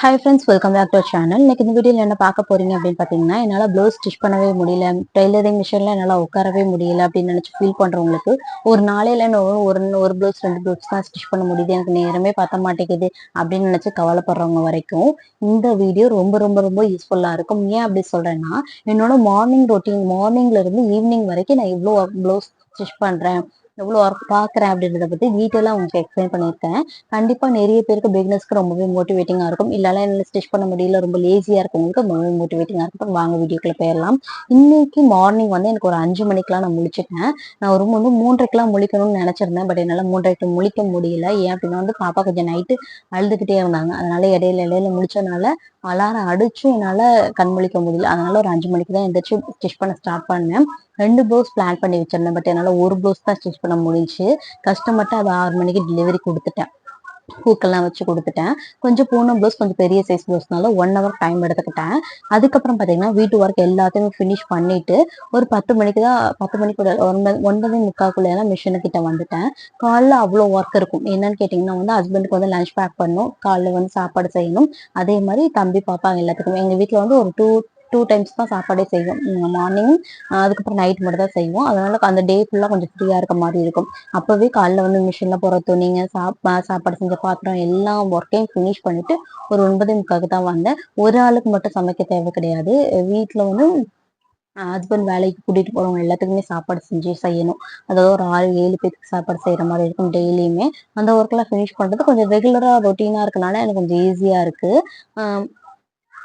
Hi friends welcome back to channel இன்னைக்கு இந்த வீடியோவில் என்ன பார்க்க போறீங்க அப்படின்னு பார்த்தீங்கன்னா என்னால் ப்ளவுஸ் ஸ்டிச் பண்ணவே முடியல டெய்லரிங் மிஷினில் என்னால் உட்காரவே முடியல அப்படின்னு நினச்சி ஃபீல் பண்ணுறவங்களுக்கு ஒரு நாளையில ஒரு ஒரு ஒரு ப்ளவுஸ் ரெண்டு ப்ளவுஸ் தான் ஸ்டிச் பண்ண முடியுது. எனக்கு நேரமே பார்த்த மாட்டேங்குது அப்படின்னு நினச்சி கவலைப்படுறவங்க வரைக்கும் இந்த வீடியோ ரொம்ப ரொம்ப ரொம்ப யூஸ்ஃபுல்லாக இருக்கும். ஏன் அப்படி சொல்கிறேன்னா என்னோட மார்னிங் ரொட்டீன் மார்னிங்ல இருந்து ஈவினிங் வரைக்கும் நான் இவ்வளோ ப்ளவுஸ் ஸ்டிச் பண்ணுறேன் எவ்வளோ ஒர்க் பார்க்குறேன் அப்படின்றத பற்றி டீட்டெயிலாக உங்களுக்கு எக்ஸ்பிளைன் பண்ணியிருக்கேன். கண்டிப்பாக நிறைய பேருக்கு பிகினஸ்க்கு ரொம்பவே மோட்டிவேட்டிங்காக இருக்கும். இல்லைனா என்ன ஸ்டிச் பண்ண முடியல ரொம்ப லேசியாக இருக்கவங்களுக்கு ரொம்பவே மோட்டிவேட்டிங்காக இருக்கும் வாங்க வீடியோக்குள்ள போயிடலாம். இன்னைக்கு மார்னிங் வந்து எனக்கு ஒரு அஞ்சு மணிக்கெலாம் நான் முடிச்சிட்டேன் நான் ரொம்ப வந்து மூன்றைக்கெலாம் முழிக்கணும்னு நினச்சிருந்தேன். பட் என்னால் மூன்றைக்கு முழிக்க முடியல. ஏன் அப்படின்னா வந்து பாப்பா கொஞ்சம் நைட்டு அழுதுகிட்டே இருந்தாங்க. அதனால இடையில இடையில முடிச்சதுனால அலாரம் அடிச்சும் என்னால் கண் முழிக்க முடியல. அதனால ஒரு அஞ்சு மணிக்கு தான் எந்திரிச்சு ஸ்டிச் பண்ண ஸ்டார்ட் பண்ணேன். ரெண்டு ப்ளவுஸ் பிளான் பண்ணி வச்சிருந்தேன் பட் என்னால் ஒரு ப்ளவுஸ் தான் ஸ்டிச் பண்ண முடிஞ்சு கஷ்டப்பட்டு அது ஆறு மணிக்கு டெலிவரி கொடுத்துட்டேன். பூக்கெல்லாம் வச்சு கொடுத்துட்டேன். கொஞ்சம் பூனம் ப்ளவுஸ் கொஞ்சம் பெரிய சைஸ் ப்ளவுஸ்னால ஒன் ஹவர் டைம் எடுத்துக்கிட்டேன். அதுக்கப்புறம் பார்த்தீங்கன்னா வீட்டு ஒர்க் எல்லாத்தையும் ஃபினிஷ் பண்ணிட்டு ஒரு பத்து மணிக்கு தான் பத்து மணிக்குள்ள ஒன்பது ஒன்பதே மிஷினு கிட்ட வந்துட்டேன். காலைல அவ்வளோ ஒர்க் இருக்கும். என்னன்னு கேட்டிங்கன்னா வந்து ஹஸ்பண்டுக்கு வந்து லஞ்ச் பேக் பண்ணணும். காலைல வந்து சாப்பாடு செய்யணும். அதே மாதிரி தம்பி பாப்பா எல்லாத்துக்கும். எங்கள் வீட்டில் வந்து ஒரு டூ டூ டைம்ஸ் தான் சாப்பாடே செய்வோம். மார்னிங் அதுக்கப்புறம் நைட் மட்டும் தான் செய்வோம். அதனால அந்த டே ஃபுல்லாக கொஞ்சம் ஃப்ரீயாக இருக்க மாதிரி இருக்கும். அப்போவே காலைல வந்து மிஷினில் போகிற துணிங்க சாப்பா சாப்பாடு செஞ்ச பாத்திரம் எல்லா ஒர்க்கையும் ஃபினிஷ் பண்ணிட்டு ஒரு ஒன்பதே முக்காவுக்கு தான் வந்தேன். ஒரு ஆளுக்கு மட்டும் சமைக்க தேவை கிடையாது. வீட்டில் வந்து ஹஸ்பண்ட் வேலைக்கு கூட்டிட்டு போறவங்க எல்லாத்துக்குமே சாப்பாடு செஞ்சு செய்யணும். அதாவது ஒரு ஆறு ஏழு பேருக்கு சாப்பாடு செய்யற மாதிரி இருக்கும் டெய்லியுமே. அந்த ஒர்க் எல்லாம் ஃபினிஷ் பண்றது கொஞ்சம் ரெகுலரா ரொட்டீனா இருக்கனால எனக்கு கொஞ்சம் ஈஸியா இருக்கு.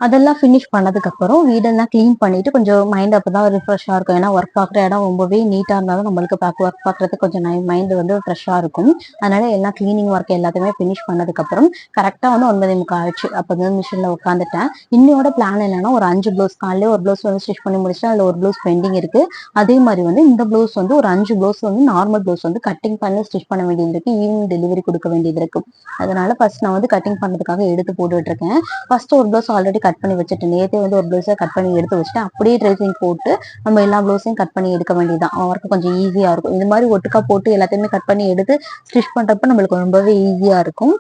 அதெல்லாம் ஃபினிஷ் பண்ணதுக்கப்புறம் வீடெல்லாம் க்ளீன் பண்ணிட்டு கொஞ்சம் மைண்ட் அப்போ தான் ரிஃப்ரெஷ்ஷாக இருக்கும். ஏன்னா ஒர்க் பார்க்குற இடம் ரொம்பவே நீட்டாக இருந்தாலும் நம்மளுக்கு பார்க்க ஒர்க் பார்க்குறதுக்கு கொஞ்சம் மைண்ட் வந்து ஃப்ரெஷ்ஷாக இருக்கும். அதனால எல்லா க்ளீனிங் ஒர்க் எல்லாத்தையுமே ஃபினிஷ் பண்ணதுக்கப்புறம் கரெக்டாக வந்து ஒன்பதே முக்கால் ஆயிடுச்சு. அப்போ வந்து மிஷினில் உட்காந்துட்டேன் இன்னையோட பிளான் என்னன்னா ஒரு அஞ்சு ப்ளவுஸ் காலையில் ஒரு ப்ளவுஸ் வந்து ஸ்டிச் பண்ணி முடிச்சுட்டு அதில் ஒரு ப்ளவுஸ் பெண்டிங் இருக்குது அதே மாதிரி வந்து இந்த ப்ளவுஸ் வந்து ஒரு அஞ்சு ப்ளவுஸ் வந்து நார்மல் ப்ளவுஸ் வந்து கட்டிங் பண்ணி ஸ்டிச் பண்ண வேண்டியது இருக்கு. ஈவினிங் டெலிவரி கொடுக்க வேண்டியது இருக்கு. அதனால ஃபர்ஸ்ட் நான் வந்து கட்டிங் பண்ணுறதுக்காக எடுத்து போட்டுட்டு இருக்கேன். ஃபர்ஸ்ட் ஒரு ப்ளவுஸ் ஆல்ரெடி கட் பண்ணி வச்சுட்டு நேற்றே வந்து ஒரு ப்ளவுஸை கட் பண்ணி எடுத்து வச்சுட்டு அப்படியே ட்ரெஸ்ஸிங் போட்டு நம்ம எல்லா ப்ளவுஸையும் கட் பண்ணி எடுக்க வேண்டியதான் அவருக்கு கொஞ்சம் ஈஸியாக இருக்கும். இது மாதிரி ஒட்டுக்கா போட்டு எல்லாத்தையுமே கட் பண்ணி எடுத்து ஸ்டிச் பண்ணுறப்ப நம்மளுக்கு ரொம்பவே ஈஸியாக இருக்கும்.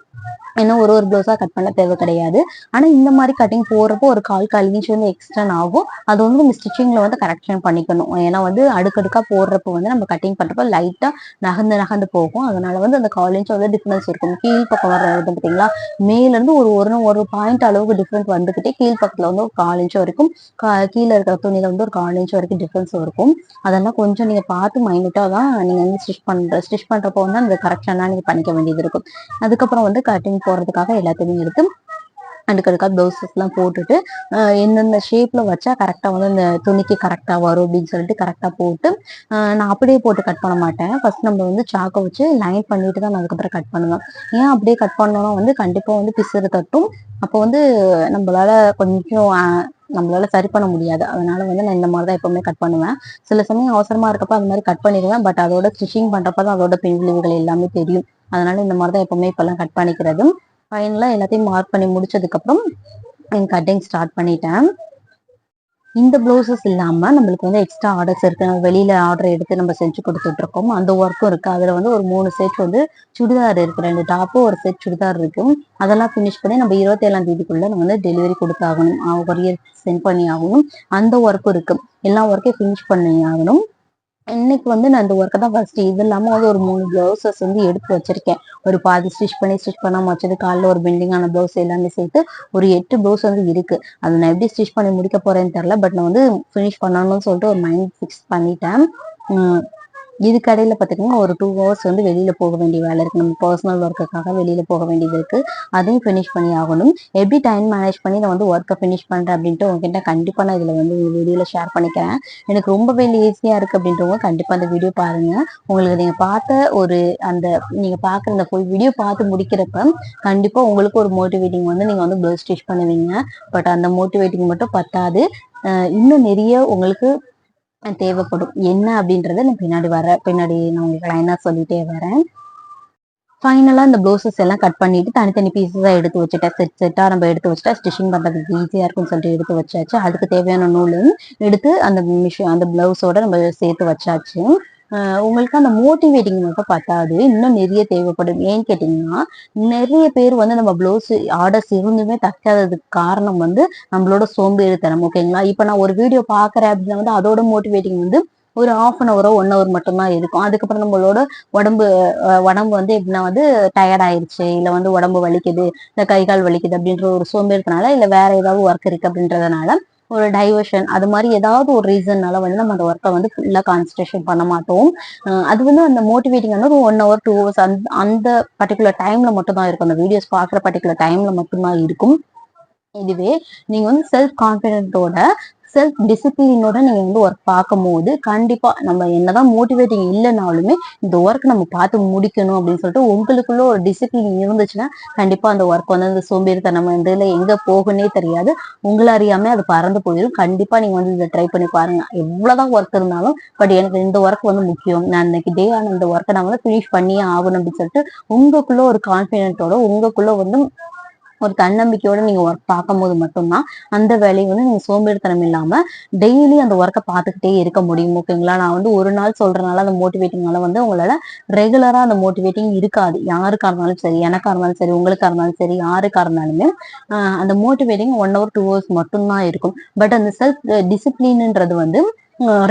ஏன்னா ஒரு ஒரு ப்ளவுஸாக கட் பண்ண தேவை கிடையாது. ஆனால் இந்த மாதிரி கட்டிங் போடுறப்போ ஒரு கால் கால் இன்ச் வந்து எக்ஸ்டன் ஆகும். அது வந்து நம்ம ஸ்டிச்சிங்கில் வந்து கரெக்ஷன் பண்ணிக்கணும். ஏன்னா வந்து அடுக்கடுக்காக போடுறப்போ வந்து நம்ம கட்டிங் பண்ணுறப்போ லைட்டாக நகர்ந்து நகர்ந்து போகும். அதனால வந்து அந்த கால் இன்ச் வந்து டிஃப்ரென்ஸ் இருக்கும். கீழ் பக்கம் வர பார்த்தீங்களா? மேலேருந்து ஒரு ஒரு ஒரு பாயிண்ட் அளவுக்கு டிஃப்ரெண்ட் வந்துக்கிட்டே கீழ் பக்கத்தில் வந்து ஒரு கால் இன்ச் வரைக்கும் கீழே இருக்கிற துணியில் வந்து ஒரு கால் இன்ச் வரைக்கும் டிஃப்ரென்ஸ் இருக்கும். அதெல்லாம் கொஞ்சம் நீங்கள் பார்த்து மைனூட்டாக தான் நீங்கள் வந்து ஸ்டிச் பண்ணுற ஸ்டிச் பண்ணுறப்போ வந்து அந்த கரெக்ஷன்லாம் நீங்கள் பண்ணிக்க வேண்டியது இருக்கும். அதுக்கப்புறம் வந்து கட்டிங் போடுறதுக்காக எல்லாத்தையுமே எடுத்து அடுக்கடுக்கா ப்ளவுசஸ்லாம் போட்டுட்டு எந்தெந்த ஷேப்பில் வச்சா கரெக்டாக வந்து அந்த துணிக்கு கரெக்டாக வரும் அப்படின்னு சொல்லிட்டு கரெக்டாக போட்டு நான் அப்படியே போட்டு கட் பண்ண மாட்டேன். ஃபர்ஸ்ட் நம்ம வந்து சாக்கை வச்சு லைன் பண்ணிட்டு தான் நான் அதுக்கப்புறம் கட் பண்ணுவேன். ஏன் அப்படியே கட் பண்ணோன்னா வந்து கண்டிப்பாக வந்து பிசுறு தட்டும். அப்போ வந்து நம்மளால கொஞ்சம் நம்மளால சரி பண்ண முடியாது. அதனால வந்து நான் இந்த மாதிரி தான் எப்பவுமே கட் பண்ணுவேன். சில சமயம் அவசரமா இருக்கப்ப அது மாதிரி கட் பண்ணிடுவேன். பட் அதோட ஸ்டிச்சிங் பண்றப்ப தான் அதோட பின் விளைவுகள் எல்லாமே தெரியும். அதனால இந்த மாதிரி தான் எப்பவுமே இப்பெல்லாம் கட் பண்ணிக்கிறது ஃபைனலாக எல்லாத்தையும் மார்க் பண்ணி முடிச்சதுக்கப்புறம் கட்டிங் ஸ்டார்ட் பண்ணிட்டேன். இந்த ப்ளவுசஸ் இல்லாமல் நம்மளுக்கு வந்து எக்ஸ்ட்ரா ஆர்டர்ஸ் இருக்குது நம்ம வெளியில் ஆர்டர் எடுத்து நம்ம செஞ்சு கொடுத்துட்ருக்கோம். அந்த ஒர்க்கும் இருக்குது அதில் வந்து ஒரு மூணு செட் வந்து சுடிதார் இருக்குது ரெண்டு டாப்பும் ஒரு செட் சுடிதார் இருக்கும். அதெல்லாம் ஃபினிஷ் பண்ணி நம்ம இருபத்தேழாம் தேதிக்குள்ளே நம்ம வந்து டெலிவரி கொடுத்தாகணும். கொரியர் சென்ட் பண்ணி ஆகணும் அந்த ஒர்க்கும் இருக்குது எல்லா ஒர்க்கையும் ஃபினிஷ் பண்ணி ஆகணும் இன்னைக்கு வந்து நான் இந்த ஒர்க்கை தான் ஃபர்ஸ்ட் இது இல்லாமல் வந்து ஒரு மூணு ப்ளவுசஸ் வந்து எடுத்து வச்சிருக்கேன். ஒரு பாதி ஸ்டிச் பண்ணி ஸ்டிச் பண்ணாமல் வச்சது காலில் ஒரு பெண்டிங்கான ப்ளவுஸ் எல்லாமே சேர்த்து ஒரு எட்டு ப்ளவுஸ் வந்து இருக்கு. அதை நான் எப்படி ஸ்டிச் பண்ணி முடிக்க போறேன்னு தெரில பட் நான் வந்து ஃபினிஷ் பண்ணணும்னு சொல்லிட்டு ஒரு மைண்ட் ஃபிக்ஸ் பண்ணிட்டேன். இது கடையில் பார்த்தீங்கன்னா ஒரு டூ ஹவர்ஸ் வந்து வெளியில் போக வேண்டிய வேலை இருக்குது நம்ம பர்சனல் ஒர்க்குக்காக வெளியில் போக வேண்டியது இருக்குது அதையும் ஃபினிஷ் பண்ணி ஆகணும். எப்படி டைம் மேனேஜ் பண்ணி நான் வந்து ஒர்க்கை ஃபினிஷ் பண்ணுறேன் அப்படின்ட்டு உங்ககிட்ட கண்டிப்பாக நான் இதில் வந்து வீடியோவில் ஷேர் பண்ணிக்கிறேன். எனக்கு ரொம்பவே ஈஸியாக இருக்குது அப்படின்றவங்க கண்டிப்பாக அந்த வீடியோ பாருங்கள் உங்களுக்கு நீங்கள் பார்த்த ஒரு அந்த நீங்கள் பார்க்குற அந்த ஃபுல் வீடியோ பார்த்து முடிக்கிறப்ப கண்டிப்பாக உங்களுக்கு ஒரு மோட்டிவேட்டிங் வந்து நீங்கள் வந்து ப்ளவுஸ் ஸ்டிச் பண்ணுவீங்க. பட் அந்த மோட்டிவேட்டிங் மட்டும் பத்தாது. இன்னும் நிறைய உங்களுக்கு தேவைப்படும். என்ன அப்படின்றத நான் பின்னாடி வர பின்னாடி நான் உங்களுக்கு லைனாக சொல்லிட்டே வரேன். ஃபைனலாக இந்த ப்ளவுசஸ் எல்லாம் கட் பண்ணிட்டு தனித்தனி பீசஸாக எடுத்து வச்சுட்டேன். செட் செட்டாக நம்ம எடுத்து வச்சுட்டா ஸ்டிச்சிங் பண்ணுறதுக்கு ஈஸியாக இருக்கும்னு சொல்லிட்டு எடுத்து வச்சாச்சு. அதுக்கு தேவையான நூலும் எடுத்து அந்த மிஷின் அந்த ப்ளவுஸோட நம்ம சேர்த்து வச்சாச்சு. உங்களுக்கு அந்த மோட்டிவேட்டிங் மட்டும் பத்தாது. இன்னும் நிறைய தேவைப்படும். ஏன்னு கேட்டீங்கன்னா நிறைய பேர் வந்து நம்ம ப்ளவுஸ் ஆர்டர்ஸ் இருந்துமே தைக்காததுக்கு காரணம் வந்து நம்மளோட சோம்பேறித்தனம் ஓகேங்களா இப்போ நான் ஒரு வீடியோ பாக்குறேன் அப்படின்னா வந்து அதோட மோட்டிவேட்டிங் வந்து ஒரு ஆஃப் அன் ஹவரோ ஒன் ஹவர் மட்டும்தான் இருக்கும். அதுக்கப்புறம் நம்மளோட உடம்பு உடம்பு வந்து எப்படின்னா வந்து டயர்ட் இல்லை வந்து உடம்பு வலிக்குது இந்த கை கால் வலிக்குது அப்படின்ற ஒரு சோம்பேறித்தனால இல்லை வேற ஏதாவது ஒர்க் இருக்கு அப்படின்றதுனால ஒரு டைவர்ஷன் அது மாதிரி ஏதாவது ஒரு ரீசன்னால வந்து நம்ம அந்த ஒர்க்கை வந்து ஃபுல்லா கான்சன்ட்ரேஷன் பண்ண மாட்டோம். அது வந்து அந்த மோட்டிவேட்டிங் வந்து ஒரு ஒன் ஹவர் டூ ஹவர்ஸ் அந்த அந்த பர்டிகுலர் டைம்ல மட்டும் தான் இருக்கும். அந்த வீடியோஸ் பார்க்குற பர்டிகுலர் டைம்ல மட்டும்தான் இருக்கும். இதுவே நீங்க வந்து செல்ஃப் கான்பிடென்ட்டோட செல்ஃப் டிசிப்ளினோட நீங்க வந்து ஒர்க் பார்க்கும்போது கண்டிப்பா நம்ம என்னதான் மோட்டிவேட்டிங் இல்லைனாலுமே இந்த ஒர்க் நம்ம பார்த்து முடிக்கணும் அப்படின்னு சொல்லிட்டு உங்களுக்குள்ள ஒரு டிசிப்ளின் இருந்துச்சுன்னா கண்டிப்பா அந்த ஒர்க் வந்து அந்த சோம்பேறித்தனம் வந்து இல்லை எங்க போகுன்னே தெரியாது. உங்களை அறியாம அது பறந்து போயிடும். கண்டிப்பா நீங்க வந்து இதை ட்ரை பண்ணி பாருங்க. எவ்வளவுதான் ஒர்க் இருந்தாலும் பட் எனக்கு இந்த ஒர்க் வந்து முக்கியம். நான் இன்னைக்கு டே ஆன இந்த ஒர்க்கை நான் வந்து ஃபினிஷ் பண்ணியே ஆகணும் அப்படின்னு சொல்லிட்டு உங்களுக்குள்ள ஒரு கான்பிடென்ட்டோட உங்களுக்குள்ள வந்து ஒரு தன்னம்பிக்கையோட நீங்க ஒர்க் பார்க்கும்போது மட்டும்தான் அந்த வேலையை வந்து நீங்க சோம்பேறித்தனம் இல்லாம டெய்லி அந்த ஒர்க்கை பார்த்துக்கிட்டே இருக்க முடியும். ஓகேங்களா நான் வந்து ஒரு நாள் சொல்றதுனால அந்த மோட்டிவேட்டிங்னால வந்து உங்களால ரெகுலரா அந்த மோட்டிவேட்டிங் இருக்காது. யாருக்கா இருந்தாலும் சரி எனக்கா இருந்தாலும் சரி உங்களுக்கா இருந்தாலும் சரி யாருக்கா இருந்தாலுமே அந்த motivating one hour two hours மட்டும்தான் இருக்கும். பட் அந்த செல்ஃப் டிசிப்ளின்ன்றது வந்து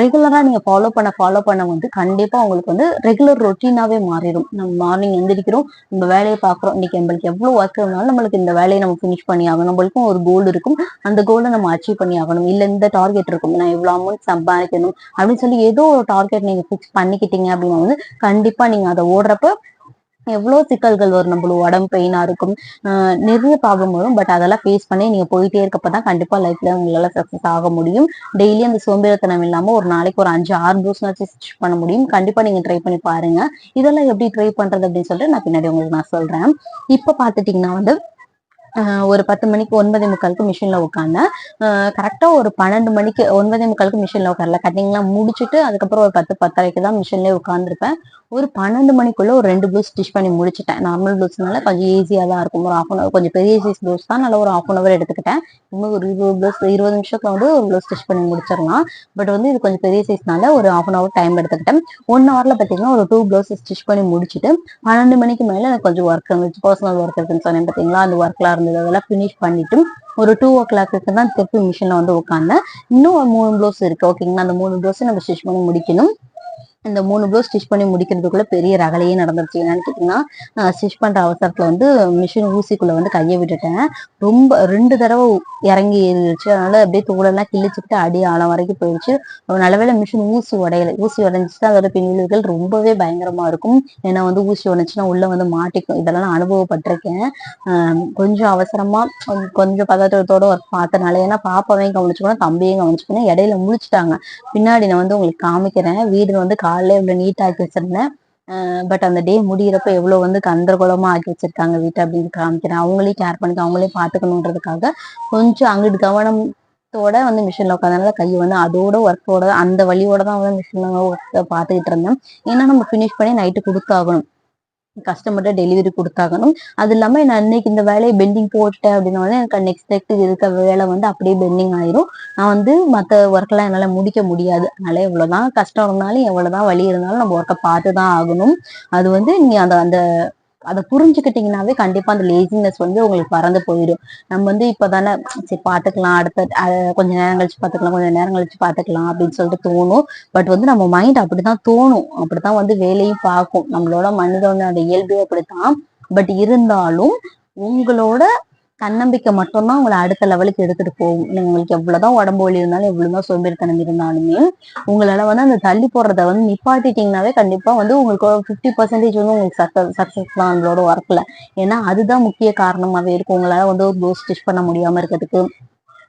ரெகுலரா நீங்க ஃபாலோ பண்ண ஃபாலோ பண்ண வந்து கண்டிப்பா உங்களுக்கு வந்து ரெகுலர் ரொட்டீனாவே மாறிடும். நம்ம மார்னிங் எந்திரிக்கிறோம் நம்ம வேலையை பார்க்குறோம். இன்னைக்கு நம்மளுக்கு எவ்வளவு ஒர்க் இருந்தாலும் நம்மளுக்கு இந்த வேலையை நம்ம ஃபினிஷ் பண்ணி ஆகணும். நம்மளுக்கும் ஒரு கோல் இருக்கும். அந்த கோலை நம்ம அச்சீவ் பண்ணி ஆகணும். இல்ல இந்த டார்கெட் இருக்கும். நான் எவ்வளவு அமௌண்ட் சம்பாதிக்கணும் அப்படின்னு சொல்லி ஏதோ ஒரு டார்கெட் நீங்க ஃபிக்ஸ் பண்ணிக்கிட்டீங்க அப்படின்னா வந்து கண்டிப்பா நீங்க அதை ஓடுறப்ப எவ்வளவு சிக்கல்கள் வரும்? நம்மளும் உடம்பு பெயினா இருக்கும். நிறைய ப்ராப்ளம் வரும். பட் அதெல்லாம் ஃபேஸ் பண்ணி நீங்க போயிட்டே இருக்கப்பதான் கண்டிப்பா லைஃப்ல உங்களால சக்சஸ் ஆக முடியும். டெய்லி அந்த சோம்பேறித்தனம் இல்லாம ஒரு நாளைக்கு ஒரு அஞ்சு ஆறு ப்ளவுஸ்னாச்சும் ஸ்டிச் பண்ண முடியும். கண்டிப்பா நீங்க ட்ரை பண்ணி பாருங்க. இதெல்லாம் எப்படி ட்ரை பண்றது அப்படின்னு சொல்லிட்டு நான் பின்னாடி உங்களுக்கு நான் சொல்றேன். இப்ப பாத்துட்டீங்கன்னா வந்து ஒரு பத்து மணிக்கு ஒன்பதே முக்காலுக்கு மிஷினில் உட்காந்தேன் கரெக்டாக ஒரு பன்னெண்டு மணிக்கு ஒன்பதே முக்காலுக்கு மிஷினில் உட்காரல. கட்டிங்லாம் முடிச்சுட்டு அதுக்கப்புறம் ஒரு பத்து பத்தரைக்கு தான் மிஷின்லேயே உட்காந்துருப்பேன் ஒரு பன்னெண்டு மணிக்குள்ளே ஒரு ரெண்டு ப்ளூஸ் ஸ்டிச் பண்ணி முடிச்சிட்டேன். நார்மல் ப்ளவுஸ்னால கொஞ்சம் ஈஸியாக தான் இருக்கும். ஒரு ஆஃப் அன் ஹவர் கொஞ்சம் பெரிய சைஸ் ப்ளவுஸ் தான் நல்லா ஒரு ஆஃப் அன் ஹவர் எடுத்துக்கிட்டேன். இன்னும் ஒரு இருபது ப்ளவுஸ் இருபது நிமிஷத்துல வந்து ஒரு ப்ளவுஸ் ஸ்டிச் பண்ணி முடிச்சிடலாம். பட் வந்து இது கொஞ்சம் பெரிய சைஸ்னால ஒரு ஆஃப் அன் ஹவர் டைம் எடுத்துக்கிட்டேன். ஒன் ஹவரில் பார்த்தீங்கன்னா ஒரு டூ ப்ளவுஸ் ஸ்டிச் பண்ணி முடிச்சுட்டு பன்னெண்டு மணிக்கு மேலே எனக்கு கொஞ்சம் ஒர்க் இருந்துச்சு பர்சனல் ஒர்க் இருக்குன்னு சொன்னேன் பார்த்தீங்களா அந்த ஒர்க்லாம் இருந்தது அதெல்லாம் ஃபினிஷ் பண்ணிட்டு ஒரு டூ ஓ கிளாக்கு தான் திருப்பி மிஷின்ல வந்து உட்காந்தேன் இன்னும் ஒரு மூணு ப்ளவுஸ் இருக்கு ஓகேங்களா அந்த மூணு ப்ளவுஸ் நம்ம ஸ்டிச் பண்ணி முடிக்கணும். இந்த மூணு ப்ளவுஸ் ஸ்டிச் பண்ணி முடிக்கிறதுக்குள்ள பெரிய ரகலையே நடந்துருச்சு. என்னன்னு கேட்டீங்கன்னா ஸ்டிச் பண்ற அவசரத்துல வந்து மிஷின் ஊசிக்குள்ள வந்து கையை விட்டுட்டேன். ரொம்ப ரெண்டு தடவை இறங்கி ஏறிடுச்சு. அதனால அப்படியே தோலெல்லாம் கிழிச்சுக்கிட்டு அடி ஆழம் வரைக்கும் போயிடுச்சு. நல்லவேளை மிஷின் ஊசி உடையல ஊசி உடைஞ்சிச்சுன்னா அதோட பின்விளைவுகள் ரொம்பவே பயங்கரமா இருக்கும். ஏன்னா வந்து ஊசி உடைஞ்சுன்னா உள்ள வந்து மாட்டிக்கும். இதெல்லாம் நான் அனுபவப்பட்டிருக்கேன். கொஞ்சம் அவசரமா கொஞ்சம் பதற்றத்தோட ஒர்க் பார்த்தனால ஏன்னா பாப்பாவையும் கவனிச்சுக்கணும் தம்பியும் கவனிச்சுக்கணும். இடையில முழிச்சிட்டாங்க. பின்னாடி நான் வந்து உங்களுக்கு காமிக்கிறேன். வீடு வந்து காலையில இவ்வளவு நீட்டாக ஆக்கி வச்சிருந்தேன். பட் அந்த டே முடியிறப்ப எவ்வளவு வந்து கந்தரகுலமா ஆக்கி வச்சிருக்காங்க வீட்டை அப்படின்னு காமிக்கிறேன். அவங்களே கேர் பண்ணிக்க அவங்களே பாத்துக்கணுன்றதுக்காக கொஞ்சம் அங்கிட்டு கவனத்தோட வந்து மிஷின்ல உட்காந்தனால கை வந்து அதோட ஒர்க்கோட அந்த வழியோட தான் வந்து மிஷின்ல ஒர்க்கை பார்த்துக்கிட்டு இருந்தேன். ஏன்னா நம்ம ஃபினிஷ் பண்ணி நைட்டு கொடுத்தாகணும். கஸ்டமர்கிட்ட டெலிவரி கொடுத்தாகணும். அது இல்லாம நான் இன்னைக்கு இந்த வேலையை பெண்டிங் போட்டேன் அப்படின்னா எனக்கு நெக்ஸ்ட் நெக்ஸ்ட் இருக்க வேலை வந்து அப்படியே பெண்டிங் ஆயிரும். நான் வந்து மற்ற ஒர்க் எல்லாம் என்னால முடிக்க முடியாது. அதனால எவ்வளவுதான் கஷ்டம் இருந்தாலும் எவ்வளவுதான் வழி இருந்தாலும் நம்ம ஒர்க்கை பார்த்து தான் ஆகணும். அது வந்து நீ அந்த அந்த அதை புரிஞ்சுக்கிட்டீங்கன்னாவே கண்டிப்பா அந்த லேசினஸ் வந்து உங்களுக்கு பறந்து போயிடும். நம்ம வந்து இப்பதானே சரி பாத்துக்கலாம் அடுத்த கொஞ்ச நேரம் கழிச்சு பாத்துக்கலாம் கொஞ்ச நேரம் கழிச்சு பாத்துக்கலாம் அப்படின்னு சொல்லிட்டு தோணும். பட் வந்து நம்ம மைண்ட் அப்படிதான் தோணும். அப்படித்தான் வந்து வேலையும் பார்க்கும். நம்மளோட மனிதனோட இயல்பே அப்படித்தான். பட் இருந்தாலும் உங்களோட தன்னம்பிக்கை மட்டும்தான் உங்களை அடுத்த லெவலுக்கு எடுத்துட்டு போகும். நீங்க உங்களுக்கு எவ்வளவுதான் உடம்பு வலி இருந்தாலும் எவ்வளவுதான் சோம்பேறித்தனம் இருந்தாலுமே உங்களால வந்து அந்த தள்ளி போடுறத வந்து நிப்பாட்டிட்டீங்கனாவே கண்டிப்பா வந்து உங்களுக்கு ஃபிஃப்டி பர்சன்டேஜ் வந்து உங்களுக்கு சக்சஸ் சக்சஸ் தான் உங்களோட ஒர்க்ல ஏன்னா அதுதான் முக்கிய காரணமாவே இருக்கும் உங்களால வந்து ஒரு ப்ளவுஸ் ஸ்டிச் பண்ண முடியாம இருக்கிறதுக்கு.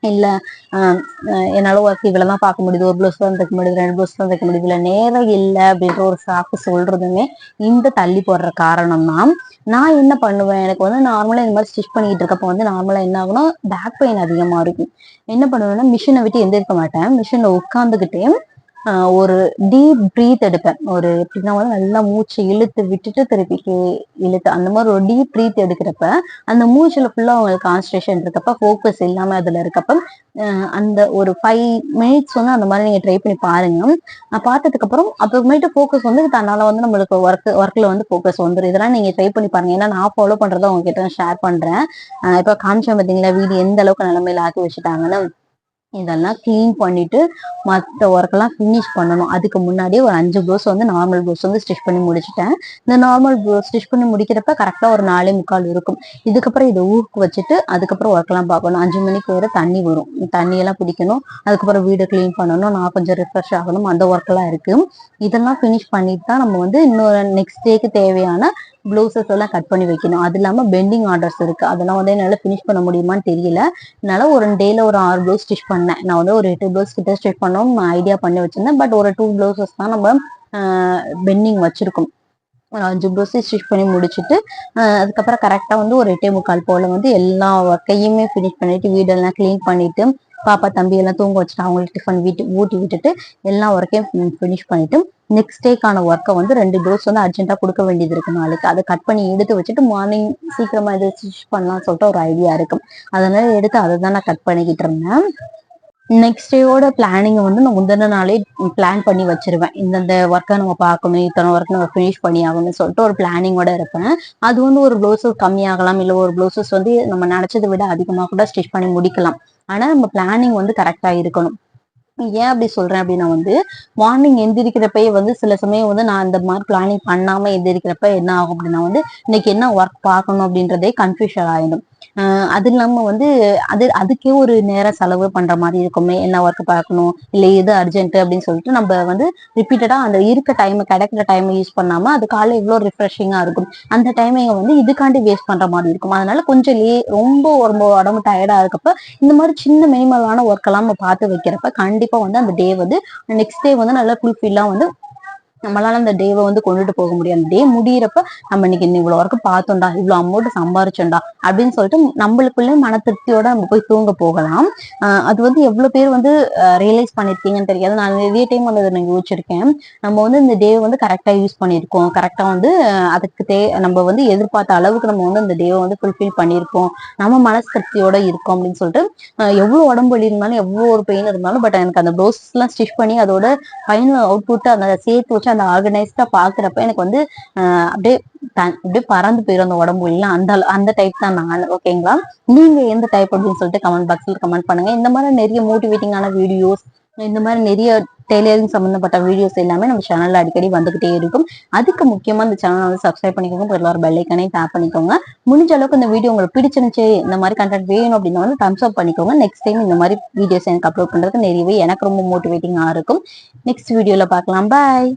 இல்ல என்னால் ஆஹ் என்னால ஒர்க் இவ்வளவுதான் பார்க்க முடியுது. ஒரு ப்ளவுஸ் தான் தைக்க முடியுது ரெண்டு ப்ளவுஸ் தான் தைக்க முடியுது. இல்ல நேரம் இல்ல அப்படின்ற ஒரு சாக்கு சொல்றதுமே இந்த தள்ளி போடுற காரணம் தான் நான் என்ன பண்ணுவேன்? எனக்கு வந்து நார்மலா இந்த மாதிரி ஸ்டிச் பண்ணிக்கிட்டு இருக்கப்ப வந்து நார்மலா என்ன ஆகும்னா பேக் பெயின் அதிகமா இருக்கும். என்ன பண்ணுவேன்னா மிஷினை விட்டு எந்திரிக்க மாட்டேன். மிஷின்ல உட்காந்துக்கிட்டே ஒரு டீப் ப்ரீத் எடுப்பேன். ஒரு எப்படின்னா வந்து நல்லா மூச்சு இழுத்து விட்டுட்டு திருப்பி இழுத்து அந்த மாதிரி ஒரு டீப் ப்ரீத் எடுக்கிறப்ப அந்த மூச்சில் ஃபுல்லாக அவங்களுக்கு கான்சன்ட்ரேஷன் இருக்கப்ப ஃபோக்கஸ் இல்லாமல் அதில் இருக்கப்ப அந்த ஒரு ஃபைவ் மினிட்ஸ் வந்து அந்த மாதிரி நீங்கள் ட்ரை பண்ணி பாருங்க. நான் அப்புறமேட்டு ஃபோக்கஸ் வந்து தன்னால வந்து நம்மளுக்கு ஒர்க் ஒர்க்கில் வந்து ஃபோக்கஸ் வந்துடும் இதெல்லாம் நீங்கள் ட்ரை பண்ணி பாருங்க. ஏன்னா நான் ஃபாலோ பண்ணுறதை உங்ககிட்ட ஷேர் பண்ணுறேன் இப்போ காமிச்சோம் காமிச்சேன் வீடு எந்த அளவுக்கு நிலைமையில ஆக்கி வச்சுட்டாங்கன்னு. இதெல்லாம் க்ளீன் பண்ணிட்டு மற்ற ஒர்க்கெல்லாம் ஃபினிஷ் பண்ணணும். அதுக்கு முன்னாடியே ஒரு அஞ்சு ப்ளவுஸ் வந்து நார்மல் ப்ளவுஸ் வந்து ஸ்டிச் பண்ணி முடிச்சுட்டேன். இந்த நார்மல் ப்ளவுஸ் ஸ்டிச் பண்ணி முடிக்கிறப்ப கரெக்டாக ஒரு நாலே முக்கால் இருக்கும். இதுக்கப்புறம் இதை ஊருக்கு வச்சுட்டு அதுக்கப்புறம் ஒர்க்கெல்லாம் பார்க்கணும். அஞ்சு மணிக்கு வரை தண்ணி வரும். தண்ணியெல்லாம் பிடிக்கணும். அதுக்கப்புறம் வீடு க்ளீன் பண்ணணும். நான் கொஞ்சம் ரிஃப்ரெஷ் ஆகணும். அந்த ஒர்க்கெல்லாம் இருக்கு. இதெல்லாம் ஃபினிஷ் பண்ணிட்டு தான் நம்ம வந்து இன்னொரு நெக்ஸ்ட் டேக்கு தேவையான ப்ளவுசஸ் எல்லாம் கட் பண்ணி வைக்கணும். அது இல்லாமல் பெண்டிங் ஆர்டர்ஸ் இருக்குது அதெல்லாம் வந்து என்னால் ஃபினிஷ் பண்ண முடியுமான்னு தெரியல. அதனால் ஒரு டேல ஒரு ஆறு ப்ளவுஸ் ஸ்டிச் பண்ணேன். நான் வந்து ஒரு எட்டு ப்ளவுஸ் கிட்ட ஸ்டிச் பண்ணோம் ஐடியா பண்ணி வச்சிருந்தேன். பட் ஒரு டூ ப்ளவுசஸ் தான் நம்ம பெண்டிங் வச்சுருக்கோம். ஒரு அஞ்சு ப்ளவுஸ் ஸ்டிச் பண்ணி முடிச்சுட்டு அதுக்கப்புறம் கரெக்டாக வந்து ஒரு எட்டே முக்கால் போல் வந்து எல்லா ஒர்க்கையுமே ஃபினிஷ் பண்ணிவிட்டு வீடெல்லாம் க்ளீன் பண்ணிவிட்டு பாப்பா தம்பி எல்லாம் தூங்க வச்சுட்டு அவங்களுக்கு டிஃபன் வீட்டு ஊட்டி விட்டுட்டு எல்லா ஒர்க்கையும் ஃபினிஷ் பண்ணிட்டு நெக்ஸ்ட் டேக்கான ஒர்க்கை வந்து ரெண்டு டோஸ் வந்து அர்ஜென்ட்டாக கொடுக்க வேண்டியது இருக்கு நாளைக்கு. அதை கட் பண்ணி எடுத்து வச்சுட்டு மார்னிங் சீக்கிரமா இதை ஸ்டிச் பண்ணலாம்னு சொல்லிட்டு ஒரு ஐடியா இருக்கும் அதனால எடுத்து அதை தான் நான் கட் பண்ணிக்கிட்டு இருந்தேன். நெக்ஸ்ட் டேயோட பிளானிங்கை வந்து நான் முந்தின நாளே பிளான் பண்ணி வச்சிருவேன். இந்தந்த ஒர்க்கை நம்ம பார்க்கணும் இத்தனை ஒர்க் நம்ம ஃபினிஷ் பண்ணி ஆகணும்னு சொல்லிட்டு ஒரு பிளானிங்கோட இருப்பேன். அது வந்து ஒரு ப்ளவுஸஸ் கம்மியாகலாம் இல்லை ஒரு ப்ளவுசஸ் வந்து நம்ம நினைச்சதை விட அதிகமாக கூட ஸ்டிச் பண்ணி முடிக்கலாம். ஆனால் நம்ம பிளானிங் வந்து கரெக்டாக இருக்கணும். ஏன் அப்படி சொல்றேன் அப்படின்னா வந்து மார்னிங் எந்திரிக்கிறப்பயே வந்து சில சமயம் வந்து நான் இந்த மாதிரி பிளானிங் பண்ணாம எந்திரிக்கிறப்ப என்ன ஆகும் அப்படின்னா வந்து இன்னைக்கு என்ன ஒர்க் பார்க்கணும் அப்படின்றதே கன்ஃபியூஷன் ஆயிடும். அது இல்லாம வந்து அது அதுக்கே ஒரு நேரம் செலவு பண்ற மாதிரி இருக்குமே. என்ன ஒர்க் பார்க்கணும் இல்லை எது அர்ஜென்ட் அப்படின்னு சொல்லிட்டு நம்ம வந்து ரிப்பீட்டடா அந்த இருக்க டைம் கிடைக்கிற டைம் யூஸ் பண்ணாம அது காலை எவ்வளோ ரிஃப்ரெஷிங்கா இருக்கும். அந்த டைமிங்க வந்து இதுக்காண்டி வேஸ்ட் பண்ற மாதிரி இருக்கும். அதனால கொஞ்சம் லே ரொம்ப ரொம்ப உடம்பு டயர்டா இருக்கப்ப இந்த மாதிரி சின்ன மினிமலான ஒர்க் எல்லாம் நம்ம பார்த்து வைக்கிறப்ப கண்டிப்பா வந்து அந்த டே வந்து நெக்ஸ்ட் டே வந்து நல்லா ஃபுல்ஃபில்லா வந்து நம்மளால அந்த டேவை வந்து கொண்டுட்டு போக முடியும் அந்த டே முடியிறப்ப நம்ம இன்னைக்கு இவ்வளவு ஒர்க்கு பார்த்தோம்டா இவ்வளவு அமௌண்ட் சம்பாரிச்சோம்டா அப்படின்னு சொல்லிட்டு நம்மளுக்குள்ளே மன திருப்தியோட நம்ம போய் தூங்க போகலாம். அது வந்து எவ்வளவு பேர் வந்து ரியலைஸ் பண்ணிருக்கீங்கன்னு தெரியாது. நான் நிறைய டைம் வந்து நான் யோசிச்சிருக்கேன். நம்ம வந்து இந்த டே வந்து கரெக்டா யூஸ் பண்ணியிருக்கோம். கரெக்டா வந்து அதுக்கு தே நம்ம வந்து எதிர்பார்த்த அளவுக்கு நம்ம வந்து அந்த டேவை வந்து ஃபுல்ஃபில் பண்ணியிருக்கோம். நம்ம மனசு திருப்தியோட இருக்கோம் அப்படின்னு சொல்லிட்டு எவ்வளவு உடம்பு வலி இருந்தாலும் எவ்வளவு ஒரு பெயின் இருந்தாலும் பட் எனக்கு அந்த ப்ளவுஸ் எல்லாம் ஸ்டிச் பண்ணி அதோட ஃபைனல் அவுட்புட் அந்த சேர்த்து வச்சு அந்த ஆர்கனைஸ்டா பாக்குறப்ப எனக்கு வந்து அப்படியே அப்படியே பறந்து போயிடும் அந்த உடம்பு எல்லாம் அந்த அந்த டைப் தான் நான் ஓகேங்களா நீங்க எந்த டைப் அப்படின்னு சொல்லிட்டு கமெண்ட் பாக்ஸ்ல கமெண்ட் பண்ணுங்க. இந்த மாதிரி நிறைய மோட்டிவேட்டிங்கான வீடியோஸ் இந்த மாதிரி நிறைய டெய்லரிங் சம்பந்தப்பட்ட வீடியோஸ் எல்லாமே நம்ம சேனல்ல அடிக்கடி வந்துகிட்டே இருக்கும். அதுக்கு முக்கியமா இந்த சேனலை வந்து சப்ஸ்கிரைப் பண்ணிக்கோங்க. இப்போ எல்லாரும் டேப் பண்ணிக்கோங்க. முடிஞ்ச அளவுக்கு இந்த வீடியோ உங்களுக்கு பிடிச்சிருந்துச்சு இந்த மாதிரி கண்டென்ட் வேணும் அப்படின்னா வந்து தம்ஸ் அப் பண்ணிக்கோங்க. நெக்ஸ்ட் டைம் இந்த மாதிரி வீடியோஸ் எனக்கு அப்லோட் பண்றதுக்கு நிறையவே எனக்கு ரொம்ப மோட்டிவேட்டிங்காக இருக்கும். நெக்ஸ்ட் வீடியோல பார்க்கலாம். பாய்